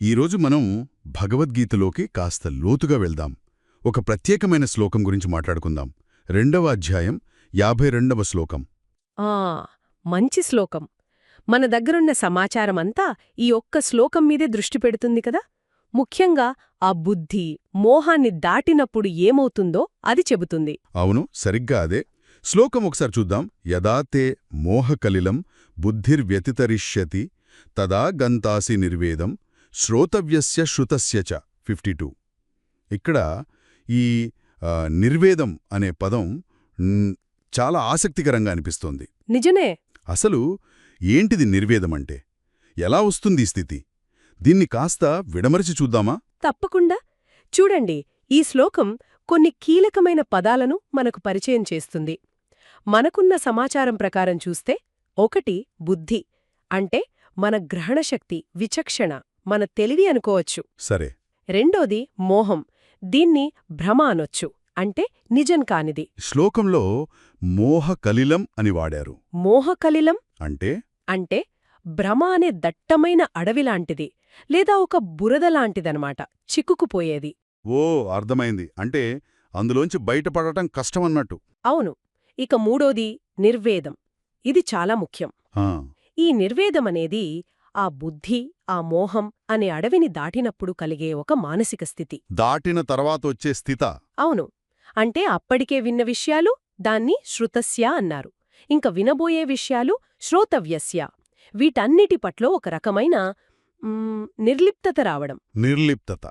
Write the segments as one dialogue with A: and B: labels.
A: ఈరోజు మనం భగవద్గీతలోకి కాస్త లోతుగా వెళ్దాం. ఒక ప్రత్యేకమైన శ్లోకం గురించి మాట్లాడుకుందాం. రెండవ అధ్యాయం యాభై రెండవ శ్లోకం.
B: ఆ మంచి శ్లోకం. మన దగ్గరున్న సమాచారమంతా ఈ ఒక్క శ్లోకం మీదే దృష్టి పెడుతుంది కదా? ముఖ్యంగా ఆ బుద్ధి మోహాన్ని దాటినప్పుడు ఏమవుతుందో అది చెబుతుంది.
A: అవును సరిగ్గా అదే. శ్లోకం ఒకసారి చూద్దాం. యదా తే మోహకలిలం బుద్ధిర్వ్యతితరిష్యతి తదా గంతాసి నిర్వేదం శ్రోతవ్యస్య శృతస్య చ ఫిఫ్టీ ఇక్కడ ఈ నిర్వేదం అనే పదం చాలా ఆసక్తికరంగా అనిపిస్తోంది.
B: నిజమే.
A: అసలు ఏంటిది నిర్వేదమంటే ఎలా వస్తుంది ఈ స్థితి? దీన్ని కాస్త విడమరిచి చూద్దామా?
B: తప్పకుండా. చూడండి ఈ శ్లోకం కొన్ని కీలకమైన పదాలను మనకు పరిచయం చేస్తుంది. మనకున్న సమాచారం ప్రకారం చూస్తే ఒకటి బుద్ధి అంటే మన గ్రహణశక్తి విచక్షణ. మన తెలివి అనుకోవచ్చు.
A: సరే.
B: రెండోది మోహం. దీన్ని భ్రమ అనొచ్చు. అంటే నిజం కానిది.
A: శ్లోకంలో మోహ కలిలం అని వాడారు.
B: మోహకలిలం
A: అంటే?
B: అంటే భ్రమ అనే దట్టమైన అడవిలాంటిది లేదా ఒక బురదలాంటిదనమాట చిక్కుకుపోయేది.
A: ఓ అర్థమైంది. అంటే అందులోంచి బయటపడటం కష్టమన్నట్టు.
B: అవును. ఇక మూడోది నిర్వేదం. ఇది చాలా ముఖ్యం.
A: ఆ,
B: ఈ నిర్వేదమనేది ఆ బుద్ధి ఆ మోహం అనే అడవిని దాటినప్పుడు కలిగే ఒక మానసిక స్థితి.
A: దాటిన తర్వాత వచ్చే స్థిత.
B: అవును. అంటే అప్పటికే విన్న విషయాలు దాన్ని శృతస్య అన్నారు. ఇంక వినబోయే విషయాలు శ్రోతవ్యస్య. వీటన్నిటి పట్ల ఒక రకమైన నిర్లిప్తత రావడం.
A: నిర్లిప్తత.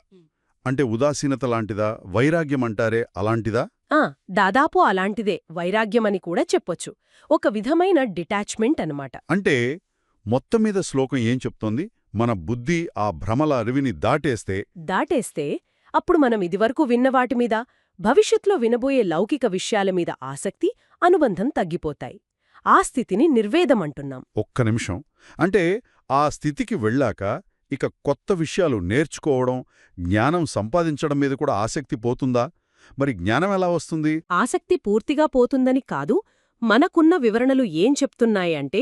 A: అంటే ఉదాసీనత లాంటిదా? వైరాగ్యం అంటారే అలాంటిదా?
B: ఆ దాదాపు అలాంటిదే. వైరాగ్యమని కూడా చెప్పొచ్చు. ఒక విధమైన డిటాచ్మెంట్ అన్నమాట.
A: అంటే మొత్తం మీద శ్లోకం ఏం చెప్తోంది? మన బుద్ధి ఆ భ్రమల అరివిని దాటేస్తే
B: దాటేస్తే అప్పుడు మనం ఇదివరకు విన్న వాటి మీద భవిష్యత్లో వినబోయే లౌకిక విషయాల మీద ఆసక్తి అనుబంధం తగ్గిపోతాయి. ఆ స్థితిని నిర్వేదమంటున్నాం.
A: ఒక్క నిమిషం. అంటే ఆ స్థితికి వెళ్ళాక ఇక కొత్త విషయాలు నేర్చుకోవడం జ్ఞానం సంపాదించడం మీద కూడా ఆసక్తి పోతుందా? మరి జ్ఞానం ఎలా వస్తుంది?
B: ఆసక్తి పూర్తిగా పోతుందని కాదు మనకున్న వివరణలు ఏం చెప్తున్నాయి అంటే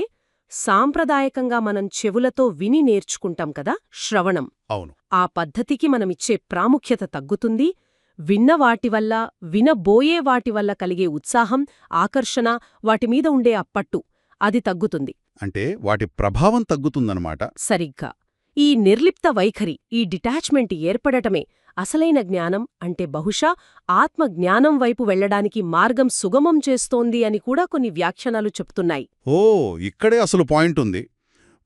B: సాంప్రదాయకంగా మనం చెవులతో విని నేర్చుకుంటాం కదా శ్రవణం.
A: అవును.
B: ఆ పద్ధతికి మనమిచ్చే ప్రాముఖ్యత తగ్గుతుంది. విన్న వాటి వల్ల వినబోయే వాటి వల్ల కలిగే ఉత్సాహం ఆకర్షణ వాటిమీద ఉండే అప్పట్టు అది తగ్గుతుంది.
A: అంటే వాటి ప్రభావం తగ్గుతుందన్నమాట.
B: సరిగ్గా. ఈ నిర్లిప్త వైఖరి ఈ డిటాచ్మెంట్ ఏర్పడటమే అసలైన జ్ఞానం అంటే బహుశా ఆత్మ జ్ఞానం వైపు వెళ్ళడానికి మార్గం సుగమం చేస్తోంది అని కూడా కొన్ని వ్యాఖ్యానాలు చెప్తున్నాయి.
A: ఓ ఇక్కడే అసలు పాయింట్ ఉంది.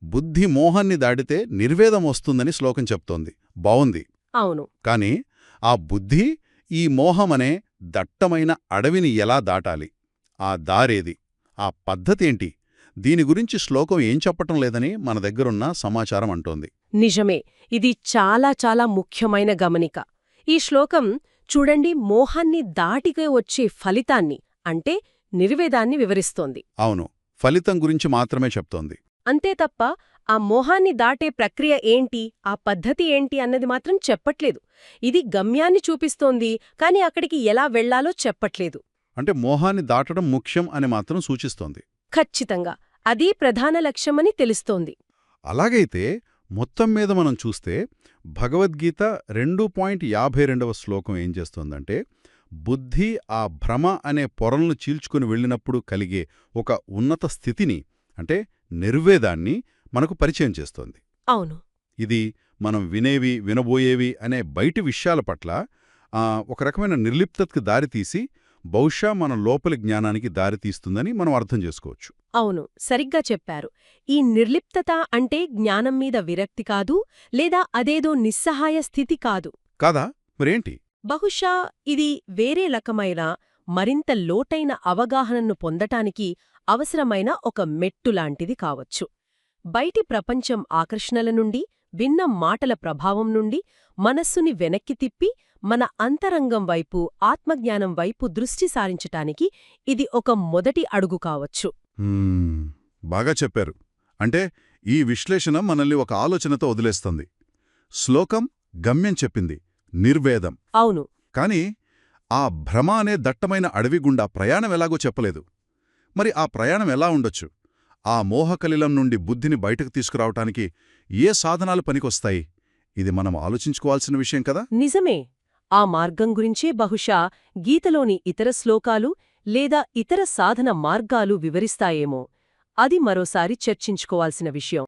A: బుద్ధి మోహాన్ని దాటితే నిర్వేదం వస్తుందని శ్లోకం చెప్తోంది. బావుంది.
B: అవును.
A: కాని ఆ బుద్ధి ఈ మోహమనే దట్టమైన అడవిని ఎలా దాటాలి? ఆ దారేది ఆ పద్ధతేంటి? దీని గురించి శ్లోకం ఏం చెప్పటం లేదని మన దగ్గరున్న సమాచారం అంటోంది.
B: నిజమే ఇది చాలా చాలా ముఖ్యమైన గమనిక. ఈ శ్లోకం చూడండి మోహాన్ని దాటికే వచ్చే ఫలితాన్ని అంటే నిర్వేదాన్ని వివరిస్తోంది.
A: అవును ఫలితం గురించి మాత్రమే చెప్తోంది.
B: అంతే తప్ప ఆ మోహాన్ని దాటే ప్రక్రియ ఏంటి ఆ పద్ధతి ఏంటి అన్నది మాత్రం చెప్పట్లేదు. ఇది గమ్యాన్ని చూపిస్తోంది కాని అక్కడికి ఎలా వెళ్ళాలో చెప్పట్లేదు.
A: అంటే మోహాన్ని దాటడం ముఖ్యం అని మాత్రం సూచిస్తోంది.
B: ఖచ్చితంగా. అదీ ప్రధాన లక్ష్యమని తెలుస్తోంది.
A: అలాగైతే మొత్తం మీద మనం చూస్తే భగవద్గీత రెండు పాయింట్ యాభై రెండవ శ్లోకం ఏం చేస్తోందంటే బుద్ధి ఆ భ్రమ అనే పొరలను చీల్చుకుని వెళ్ళినప్పుడు కలిగే ఒక ఉన్నత స్థితిని అంటే నిర్వేదాన్ని మనకు పరిచయం చేస్తోంది.
B: అవును.
A: ఇది మనం వినేవి వినబోయేవి అనే బయటి విషయాల పట్ల ఆ, ఒక రకమైన నిర్లిప్తతకి దారితీసి బహుశా మన లోపలి జ్ఞానానికి దారితీస్తుందని మనం అర్థం చేసుకోవచ్చు.
B: అవును సరిగ్గా చెప్పారు. ఈ నిర్లిప్తత అంటే జ్ఞానం మీద విరక్తి కాదు లేదా అదేదో నిస్సహాయ స్థితి కాదు.
A: కాదా? మరేంటి?
B: బహుశా ఇది వేరే రకమైన మరింత లోటైన అవగాహనను పొందటానికి అవసరమైన ఒక మెట్టులాంటిది కావచ్చు. బయటి ప్రపంచం ఆకర్షణల నుండి భిన్న మాటల ప్రభావం నుండి మనస్సుని వెనక్కి తిప్పి మన అంతరంగం వైపు ఆత్మజ్ఞానం వైపు దృష్టి సారించటానికి ఇది ఒక మొదటి అడుగు కావచ్చు.
A: బాగా చెప్పారు. అంటే ఈ విశ్లేషణ మనల్ని ఒక ఆలోచనతో వదిలేస్తుంది. శ్లోకం గమ్యం చెప్పింది నిర్వేదం.
B: అవును.
A: కాని ఆ భ్రమ అనే దట్టమైన అడవి గుండా ప్రయాణం ఎలాగో చెప్పలేదు. మరి ఆ ప్రయాణం ఎలా ఉండొచ్చు? ఆ మోహకలిలం నుండి బుద్ధిని బయటకు తీసుకురావటానికి ఏ సాధనాలు పనికొస్తాయి? ఇది మనం ఆలోచించుకోవాల్సిన విషయం కదా?
B: నిజమే. ఆ మార్గం గురించే బహుశా గీతలోని ఇతర శ్లోకాలు లేదా ఇతర సాధన మార్గాలు వివరిస్తాయేమో. అది మరోసారి చర్చించుకోవాల్సిన విషయం.